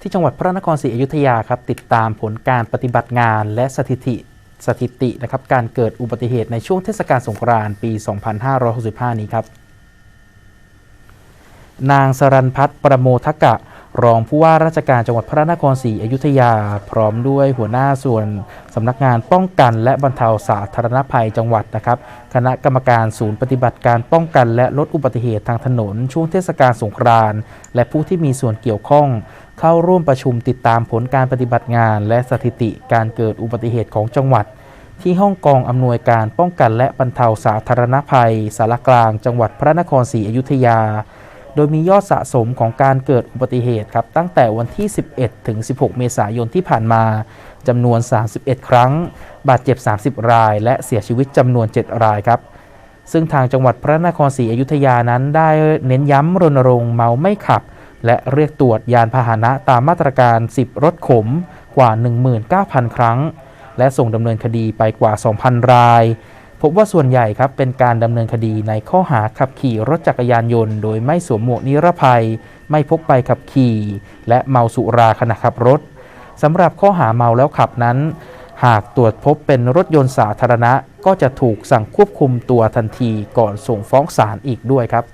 ที่จังหวัดพระนครศรีอยุธยาครับติดตามผลการปฏิบัติงานและสถิติสถิตินะครับการเกิดอุบัติเหตุในช่วงเทศกาลสงกรานต์ปี 2565 นี้ครับ นางสรันพัฒน์ประโมทกะ รองผู้ว่าราชการจังหวัดพระนครศรีอยุธยา พร้อมด้วยหัวหน้าส่วนสำนักงานป้องกันและบรรเทาสาธารณภัยจังหวัดนะครับ คณะกรรมการศูนย์ปฏิบัติการป้องกันและลดอุบัติเหตุทางถนน ช่วงเทศกาลสงกรานต์และผู้ที่มีส่วนเกี่ยวข้อง เข้าร่วมประชุมติดตามผลการปฏิบัติงาน และสถิติการเกิดอุบัติเหตุของจังหวัด ที่ห้องกองอำนวยการป้องกันและบรรเทาสาธารณภัยสารกลาง จังหวัดพระนครศรีอยุธยา โดยมียอดสะสมของการเกิดอุบัติเหตุครับตั้งแต่วันที่ 11 ถึง 16 เมษายนที่ผ่านมาจำนวน 31 ครั้ง บาดเจ็บ 30 ราย และเสียชีวิตจำนวน 7 รายครับ ซึ่งทางจังหวัดพระนครศรีอยุธยานั้นได้เน้นย้ำรณรงค์เมาไม่ขับ และเรียกตรวจยานพาหนะตามมาตรการ 10 รถขมกว่า 19,000 ครั้ง และส่งดำเนินคดีไปกว่า 2,000 ราย พบว่าส่วนใหญ่ครับเป็นการดำเนินคดีในข้อหาขับขี่รถจักรยานยนต์ โดยไม่สวมหมวกนิรภัย ไม่พกใบขับขี่ และเมาสุราขณะขับรถสำหรับข้อหาเมาแล้วขับนั้น หากตรวจพบเป็นรถยนต์สาธารณะ ก็จะถูกสั่งควบคุมตัวทันทีก่อนส่งฟ้องศาลอีกด้วยครับ